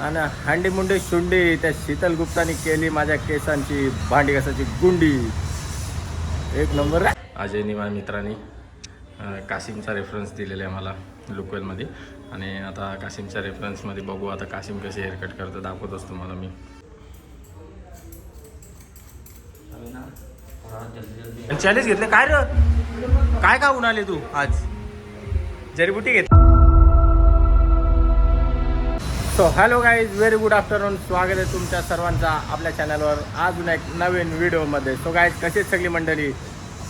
आणि हांडी मुंडी शुंडी त्या शीतल गुप्तानी केली माझ्या केसांची भांडी कसाची गुंडी. एक नंबर. अजयनी माझ्या मित्रांनी कासिमचा रेफरन्स दिलेला आहे मला लोकलमध्ये आणि आता कासिमच्या रेफरन्समध्ये बघू आता कासिम कसे हेअरकट करतं दाखवत असतो मला मी. चॅलेंज घेतले. काय र? काय का आले तू आज? जरीबुटी घेत so hello guys very good afternoon स्वागत आहे तुमच्या सर्वांचा आपल्या चॅनलवर अजून एक नवीन व्हिडिओमध्ये सो गाईज कशीच सगळी मंडळी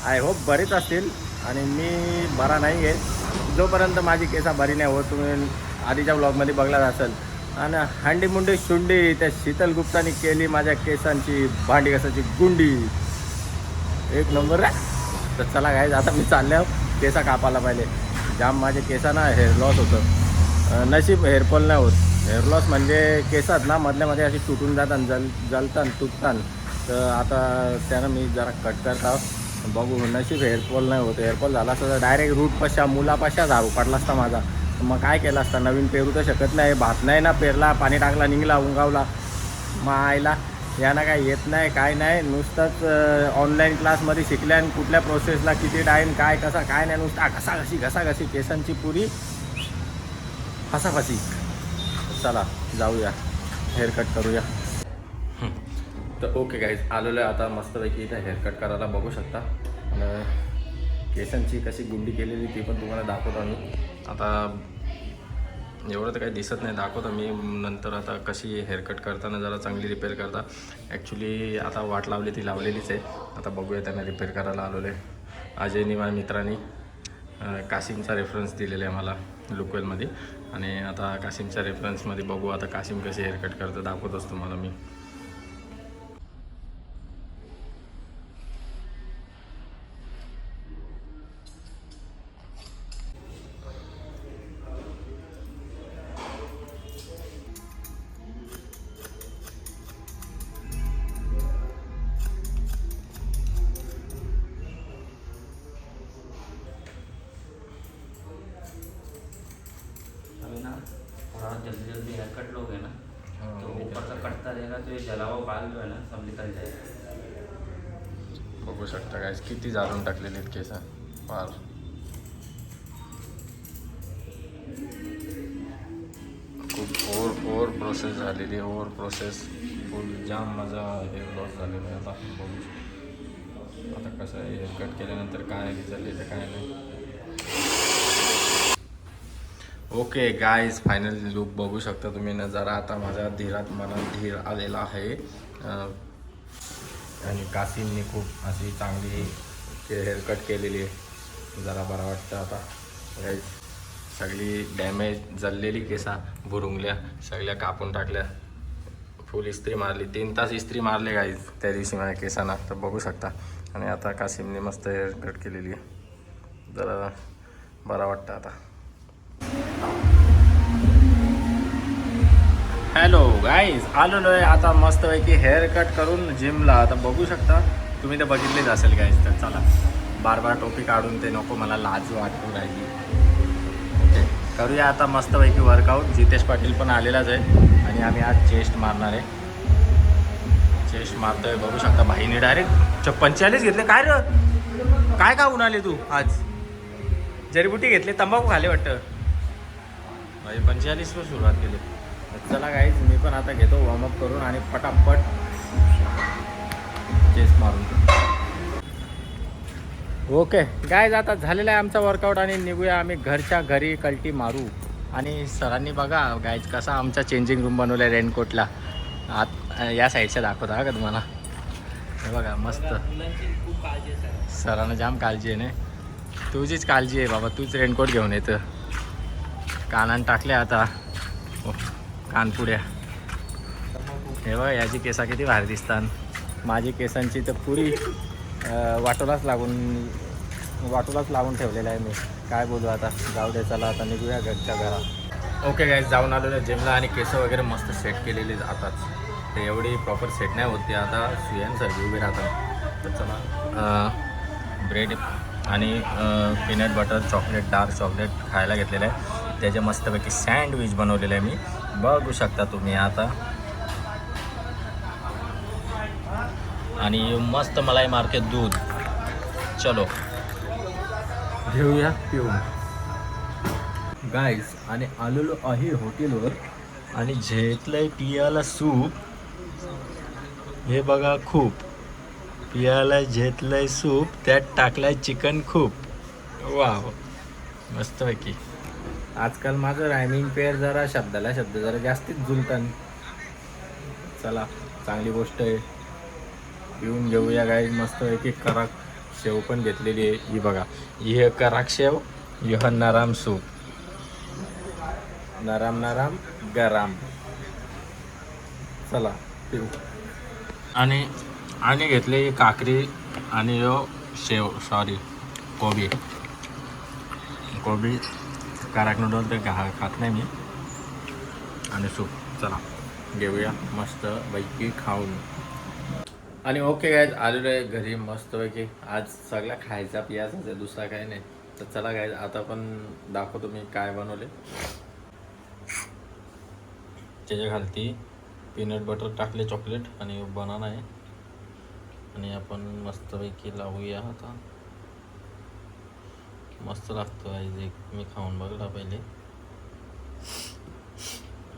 आय होप बरीच असतील आणि मी बरा नाही आहे जोपर्यंत माझी केसा बरी नाही होत तुम्ही आधीच्या ब्लॉगमध्ये बघलाच असेल आणि हांडी मुंडी शुंडी त्या शीतल गुप्तानी केली माझ्या केसांची भांडी कसाची गुंडी एक नंबर आहे तर चला गाईज आता मी चालल्यावर केसा कापायला पाहिजे जाम माझ्या केसांना हेअर लॉस होतं नशीब हेअरफॉल नाही होत हेअर लॉस म्हणजे केसात ना मधल्यामध्ये अशी तुटून जातात जल जलतान तुटतान तर आता त्यानं मी जरा कट करता बघू नशीब हेअरफॉल नाही होत. हेअरफॉल झाला असता तर डायरेक्ट रूट पशा मुलापाशा झाडू पडला असता माझा. तर मग काय केलं असता? नवीन पेरू तर शकत नाही. भात नाही ना पेरला पाणी टाकला निघला उंगावला. मग आईला यांना काय येत नाही काय नाही. नुसतंच ऑनलाईन क्लासमध्ये शिकल्या आणि कुठल्या प्रोसेसला किती टाईम काय कसा काय नाही. नुसता घसा घसाघशी घसा केसांची पुरी. फसाफसी. चला जाऊया. हेअरकट करूया. तर ओके गाईज आलेलो आहे आता मस्तपैकी इथं हेअरकट करायला. बघू शकता. केसांची कशी गुंडी केलेली ती पण तुम्हाला दाखवतो आम्ही. आता एवढं तर काही दिसत नाही दाखवतो मी. नंतर आता कशी हेअरकट करताना जरा चांगली रिपेअर करता. ॲक्च्युली आता वाट लावली ती लावलेलीच आहे. आता बघूया त्यांना रिपेअर करायला आलेलो आहे. अजयनी माझ्या मित्रांनी कासिमचा रेफरन्स दिलेला आहे मला लुकवेलमध्ये आणि आता कासिमच्या रेफरन्समध्ये बघू आता कासिम कसे हेअरकट करतं दाखवत असतो मला मी. जल्दी जल्दी हेयर कट लोगे ना हाँ, तो ऊपर से कटता रहेगा तो ये जला हुआ बाल जो है ना सब निकल जाएगा। बघू शकता काय किती जाळून टाकलेले आहेत केस फार खूप ओव्हर ओव्हर प्रोसेस झालेली आहे ओव्हर प्रोसेस फुल जाम माझा हेअर लॉस झालेला आहे आता बघू आता कसं आहे हेअरकट केल्यानंतर काय रिझल्ट येतं काय नाही ओके गायज फायनल लुक बघू शकता तुम्ही. नजारा आता माझ्या धीरात मनात धीर आलेला आहे. आणि कासिमने खूप अशी चांगली के हेअरकट केलेली आहे. जरा बरं वाटतं आता. गाईज सगळी डॅमेज जळलेली केसा भुरुंगल्या सगळ्या कापून टाकल्या. फुल इस्त्री मारली. तीन तास इस्त्री मारले गाईज त्या दिवशी माझ्या केसांना. तर बघू शकता. आणि आता कासिमने मस्त हेअरकट केलेली आहे. जरा बरं वाटतं आता. हॅलो गाईज आलेलो आहे आता मस्तपैकी हेअर कट करून जिमला आता बघू शकता तुम्ही ते बघितलेच असेल गाईज तर चला बार बार टोपी काढून ते नको मला लाज वाटू राहिली. ओके करूया आता मस्तपैकी वर्कआउट जितेश पाटील पण आलेलाच आहे आणि आम्ही आज चेस्ट मारणार आहे. चेस्ट मारतोय बघू शकता भाईने डायरेक्ट पंचेचाळीस घेतले. काय र? काय का आले तू आज? जडीबुटी घेतली तंबाखू खाले वाटतं. भाई पंचेचाळीसवर सुरुवात केली. चला गाईज मी पण आता घेतो वॉर्मअप करून आणि पटापट चेस मारून. ओके गायज आता झालेला आहे आमचा वर्कआउट आणि निघूया आम्ही घरच्या घरी कल्टी मारू. आणि सरांनी बघा गायज कसा आमचा चेंजिंग रूम बनवला आहे रेनकोटला आत या साईडच्या दाखवता का तुम्हाला? हे बघा मस्त. सरांना जाम काळजी आहे ना? तुझीच काळजी आहे बाबा तूच रेनकोट घेऊन येतं कानान टाकले आता. ओके कानपुड्या हे बघा याची केसा किती भारी दिसतात. माझी केसांची तर पुरी वाटोलाच लागून वाटोलाच लावून ठेवलेलं आहे मी. काय बोलू आता? जाऊ दे चला आता निघूया घरच्या घरा ओके गाईज जाऊन आलेलो जिमला आणि केस वगैरे मस्त सेट केलेली आताच ते एवढी प्रॉपर सेट नाही होती आता सुयांसारखी उभी राहतात. तर चला ब्रेड आणि peanut butter chocolate dark chocolate खायला घेतलेलं आहे. त्याचे मस्तपैकी सँडविच बनवलेलं आहे मी. बघू शकता तुम्ही आता. आणि मस्त मलाई मार्केट दूध. चलो. घेऊया पिऊन. गाईज आणि आलेलो आहे हॉटेलवर आणि घेतलंय पियाला सूप. हे बघा खूप. पियाला घेतलंय सूप त्यात टाकलाय चिकन खूप. वाव मस्तपैकी. आजकाल माझं रायमिंग पेअर जरा शब्दाला शब्द जरा जास्तीच जुलतान. चला चांगली गोष्ट आहे. पिऊन घेऊया गाई मस्त एक एक कराक शेव पण घेतलेली आहे. ही बघा. ही कराक शेव. यह नराम सूप. नराम नराम गराम. चला पिऊ. आणि आणि घेतली काकरी आणि यो शेव. सॉरी कोबी. कोबी. काराक नूडल ते घा खात नाही मी. आणि सूप चला. घेऊया मस्त पैकी खाऊन. आणि ओके गायज आलेलो आहे घरी मस्तपैकी आज सगळा खायचा पियाचा आहे दुसरा काही नाही. तर चला गायज आता पण दाखवतो मी काय बनवले. त्याच्या खालती पीनट बटर टाकले चॉकलेट आणि बनाना आहे. आणि आपण मस्तपैकी लावूया आता. मस्त लागतो आहे एक मी खाऊन बघला पहिले.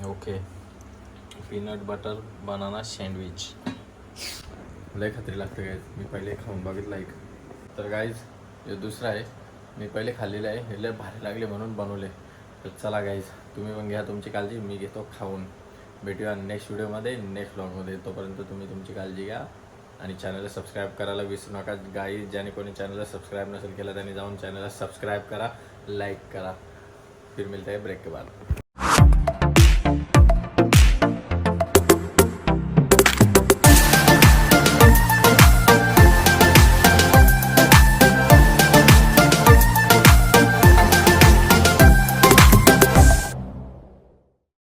Okay. Peanut butter banana sandwich लय खात्री लागते गाईज मी पहिले खाऊन बघितलं एक. तर गाईज हे दुसरं आहे. मी पहिले खाल्लेलं आहे. हे लय भारी लागले म्हणून बनवले. तर चला गाईज तुम्ही पण घ्या तुमची काळजी. मी घेतो खाऊन. भेटूया नेक्स्ट व्हिडिओमध्ये नेक्स्ट ब्लॉगमध्ये तोपर्यंत तुम्ही तुमची काळजी घ्या. आणि चॅनलला सबस्क्राईब करायला विसरू नका. गाई ज्याने कोणी चॅनलला सबस्क्राईब नसेल केलं त्यांनी जाऊन चॅनलला सबस्क्राईब करा लाईक करा. फिर मिळते ब्रेक के बाद.